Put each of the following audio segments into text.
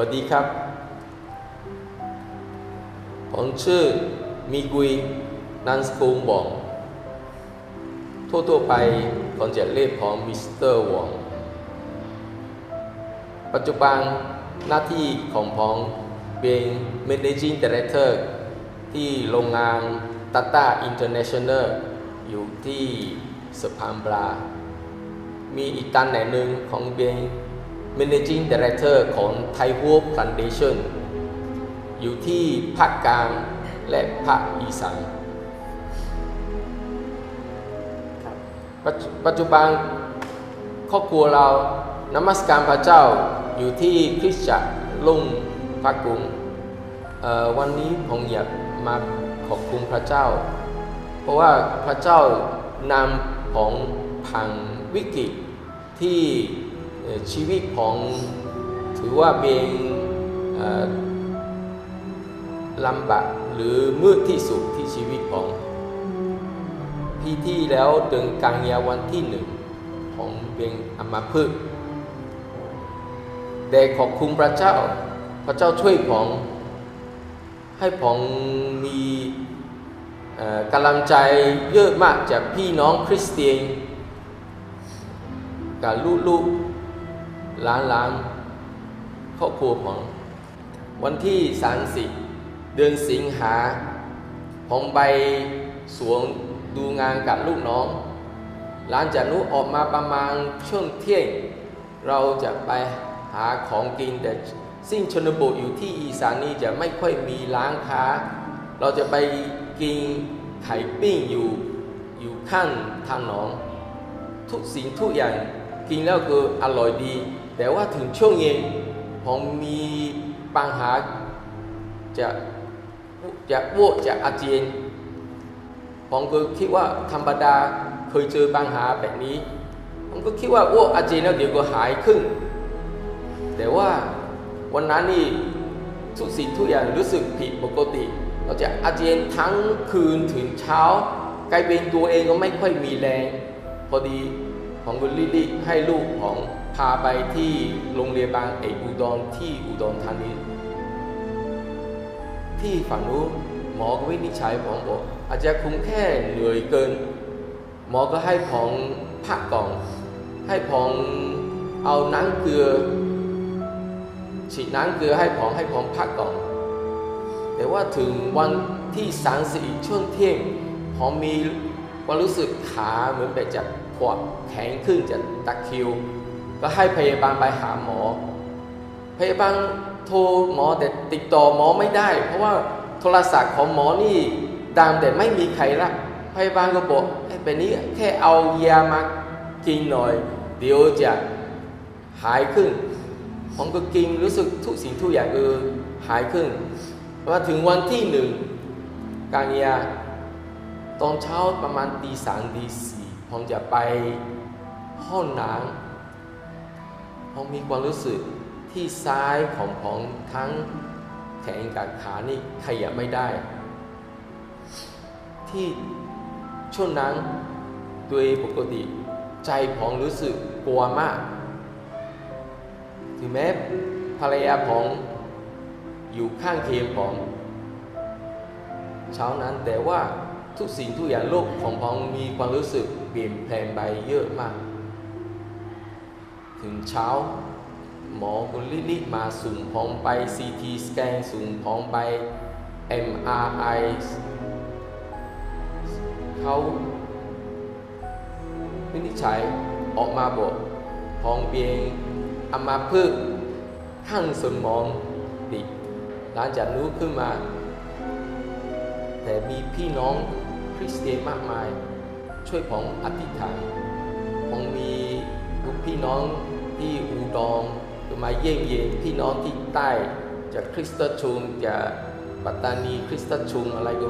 วัสดีครับ ผมชื่อมีกุยนันสกุลบองทั่วๆไปคนจะเรียกผมมิสเตอร์วองปัจจุบันหน้าที่ของผมเป็น Managing Director ที่โรงงาน Tata International อยู่ที่สะพานปลา มีอีกตำแหน่งหนึ่งของเป็น Managing Director ของ Thai w o r Plantation อยู่ที่ภาคกลางและภาคอีสานครับปัจจุปัจจุบันครอบครัวเรานมัสการพระเจ้าอยู่ที่คริสตจักรลุ่งพระกรุงเอ่อวันนี้ผมอยากมาขอบคุณพระเจ้า เพราะว่าพระเจ้านำผมผ่านวิกฤตที่เอ่อ ชีวิตผมถือว่าเป็นลำบากหรือมืดที่สุดที่ชีวิตผมปีที่แล้วเดือนกันยาวันที่หนึ่งผมเป็นอัมพฤกแต่ขอบคุณพระเจ้า พระเจ้าช่วยผมให้ผมมีกำลังใจเยอะมากจากพี่น้องคริสเตียนกับลูกๆ หลานๆครอบครัวผมวันที่30เดือนสิงหา ผมไปสวนดูงานกับลูกน้อง หลังจากนู้ออกมาประมาณช่วงเที่ยง เราจะไปหาของกินแต่สิ่งชนบทอยู่ที่อีสานนี่จะไม่ค่อยมีร้านค้า เราจะไปกินไข่ปิ้งอยู่อยู่ข้างทางหนอง ทุกสิ่งทุกอย่างกินแล้วก็อร่อยดี แต่ว่าถึงช่วงเย็นผมมีปัญหาจะจะอ้วกจะอาเจียนผมก็คิดว่าธรรมดาเคยเจอปัญหาแบบนี้ ผมก็คิดว่าอ้วกอาเจียนแล้วเดี๋ยวก็หายขึ้น แต่ว่าวันนั้นนี่ทุกสิ่งทุกอย่างรู้สึกผิดปกติ เราจะอาเจียนทั้งคืนถึงเช้ากลายเป็นตัวเองก็ไม่ค่อยมีแรง พอดีผมก็รีบๆให้ลูกผม พาไปที่โรงเรียนบางเอกอุดรที่อุดรธานีที่ฝั่งนู้นหมอก็วินิจฉัยผมบอกอาจจะคงแค่เหนื่อยเกิน หมอก็ให้ผมพักก่อนให้ผมเอาน้ำเกลือ ฉีดน้ำเกลือให้ผมให้ผมพักก่อน แต่ว่าถึงวันที่สามสี่ช่วงเที่ยงผมมีความรู้สึกขาเหมือนแบบจะปวดแข็งขึ้นจะตะคิว ก็ให้พยาบาลไปหาหมอ พยาบาลโทรหมอแต่ติดต่อหมอไม่ได้ เพราะว่าโทรศัพท์ของหมอนี่ดังแต่ไม่มีใครรับพยาบาลก็บอกไอ้แบบนี้แค่เอายามากินหน่อย เดี๋ยวจะหายขึ้น ผมก็กินรู้สึกทุกสิ่งทุกอย่างเออหายขึ้นมาถึงวันที่หนึ่งกันยาตอนเช้าประมาณตีสามตีสี่ผมจะไปห้องน้ำ ผมมีความรู้สึกที่ซ้ายของผมทั้งแขนกับขานี่ขยับไม่ได้ ที่ช่วงนั้นโดยปกติใจผมรู้สึกกลัวมาก ถึงแม้ภรรยาผมอยู่ข้างเคียงผมเช้านั้นแต่ว่าทุกสิ่งทุกอย่างโลกของผมมีความรู้สึกเปลี่ยนแปลงไปเยอะมาก ถึงเช้า หมอก็รีบๆมาสุ่มผมไป CT สแกนสุ่มผมไป MRI เขาวินิจฉัยออกมาบอกพองเบียงอามาพึกข้างสมองดิหลังจากนู้นขึ้นมา แต่มีพี่น้องคริสเตียนมากมาย ช่วยผมอธิษฐานผมมี พี่น้องที่อูดองมาเยี่ยมเยียนพี่น้องที่ใต้จากคริสตชุมจากปัตตานีคริสตชุมอะไรก็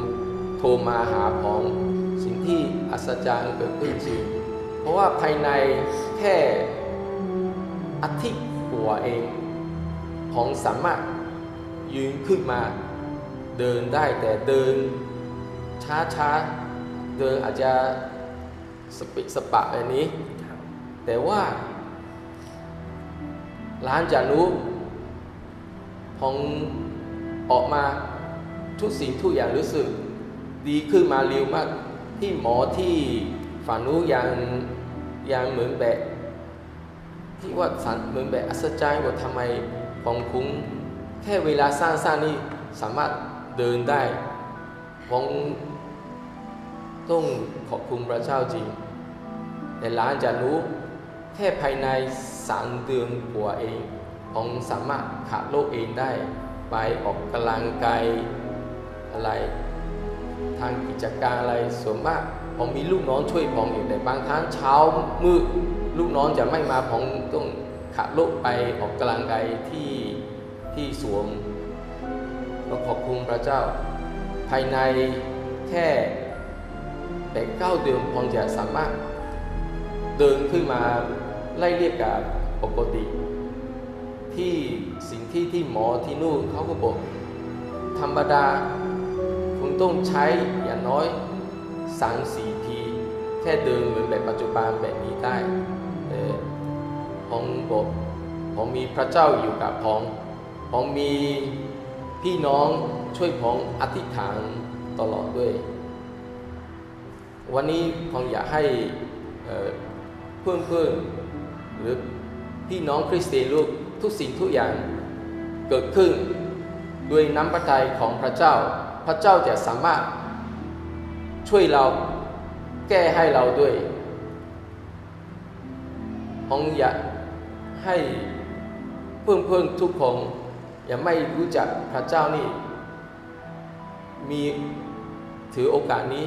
โทรมาหาผมสิ่งที่อัศจรรย์เกิดขึ้นจริงเพราะว่าภายในแค่อาทิตย์กว่าเองผมสามารถยืนขึ้นมาเดินได้แต่เดินช้าๆเดินอาจจะสปิสปะแบบนี้ แต่ว่าหลังจากนู้นผพองออกมาทุกสิ่งทุกอย่างรู้สึก ดีขึ้นมาเร็วมาก ที่หมอที่ฝันรู้ยังยังเหมือนแบบที่ว่าสันเหมือนแบบอัศจรรย์ว่าทำไมผมคุ้งแค่เวลาสร้างๆนี่สามารถเดินได้ผมต้องขอบคุณพระเจ้าจริง แต่หลานจะรู้ แค่ภายในสามเดือนกว่าเองผมสามารถขับรถเองได้ ไปออกกำลังกายอะไร ทางกิจการอะไรส่วนมากผมมีลูกน้องช่วยผมอยู่แต่บางครั้งเช้ามืดลูกน้องจะไม่มาผมต้องขับรถไปออกกำลังกายที่ที่สวนก็ขอบคุณพระเจ้า ภายในแค่แต่เก้าเดือนผมจะสามารถเดินขึ้นมา ไล่เรียกกับปกติ ที่สิ่งที่ที่หมอที่นู่นเขาก็บอก ธรรมดา คุณต้องใช้อย่างน้อยสามสี่ทีแค่เดินเหมือนแบบปัจจุบันแบบนี้ได้ผมบอกผมมีพระเจ้าอยู่กับผมผมมีพี่น้องช่วยผมอธิษฐานตลอดด้วย วันนี้ผมอยากให้เอ่อเพื่อนๆ หรือพี่น้องคริสเตียนลูกทุกสิ่งทุกอย่างเกิดขึ้นด้วยน้ำพระทัยของพระเจ้า พระเจ้าจะสามารถช่วยเราแก้ให้เราด้วยผมอยากให้เพื่อนๆทุกคนอย่าไม่รู้จักพระเจ้านี่ มีถือโอกาสนี้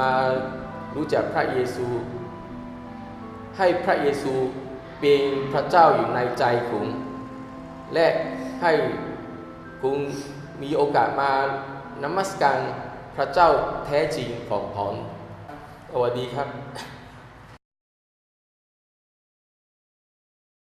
มารู้จักพระเยซู ให้พระเยซูเป็นพระเจ้าอยู่ในใจคุณและให้คุณมีโอกาสมานมัสการพระเจ้าแท้จริงของผมสวัสดีครับ